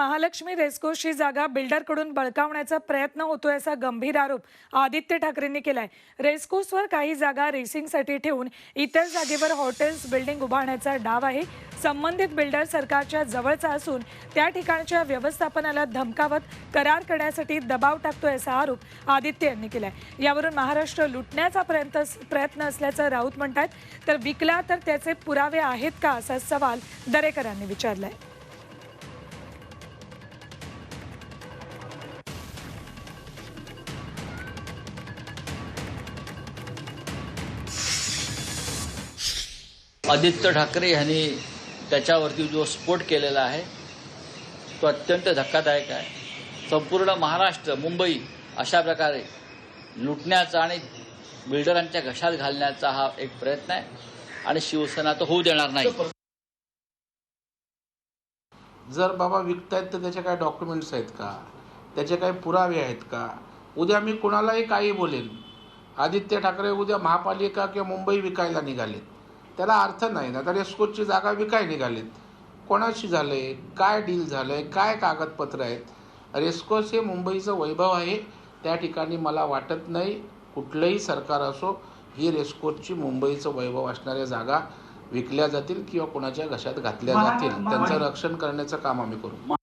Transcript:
महालक्ष्मी रेस्कोची जागा बिल्डरकडून बळकावण्याचा प्रयत्न होतोय असा गंभीर आरोप आदित्य ठाकरेंनी केलाय. रेस्कोसवर काही जागा रेसिंगसाठी ठेवून इतर जागेवर हॉटेल्स बिल्डिंग उभारण्याचा डाव आहे. संबंधित बिल्डर सरकारच्या जवळचा असून त्या ठिकाणच्या व्यवस्थापनाला धमकावत करार करण्यासाठी दबाव टाकतोय असा आरोप आदित्य यांनी केलाय. यावरून महाराष्ट्र लुटण्याचा प्रयत्न प्रयत्न असल्याचं राऊत म्हणतात तर विकला तर त्याचे पुरावे आहेत का असा सवाल दरेकरांनी विचारलाय. आदित्य ठाकरे यांनी त्याच्यावरती जो स्फोट केलेला आहे तो अत्यंत धक्कादायक आहे. संपूर्ण महाराष्ट्र मुंबई अशा प्रकारे लुटण्याचा आणि बिल्डरांच्या घशात घालण्याचा हा एक प्रयत्न आहे आणि शिवसेना तो होऊ देणार नाही. जर बाबा विकतायत तर त्याचे काय डॉक्युमेंट्स आहेत का? त्याचे काही पुरावे आहेत का? उद्या मी कुणालाही काही बोलेन. आदित्य ठाकरे उद्या महापालिका किंवा मुंबई विकायला निघालेत. त्याला अर्थ नाही ना. तर एस्कोटची जागा विकाय निघालीत? कोणाशी झालंय? काय डील झालंय? काय कागदपत्र आहेत? रेस्कोस हे मुंबईचं वैभव आहे. त्या ठिकाणी मला वाटत नाही कुठलंही सरकार असो ही रेस्कोटची मुंबईचं वैभव असणाऱ्या जागा विकल्या जातील किंवा कोणाच्या घशात घातल्या जातील. त्यांचं रक्षण करण्याचं काम आम्ही करू.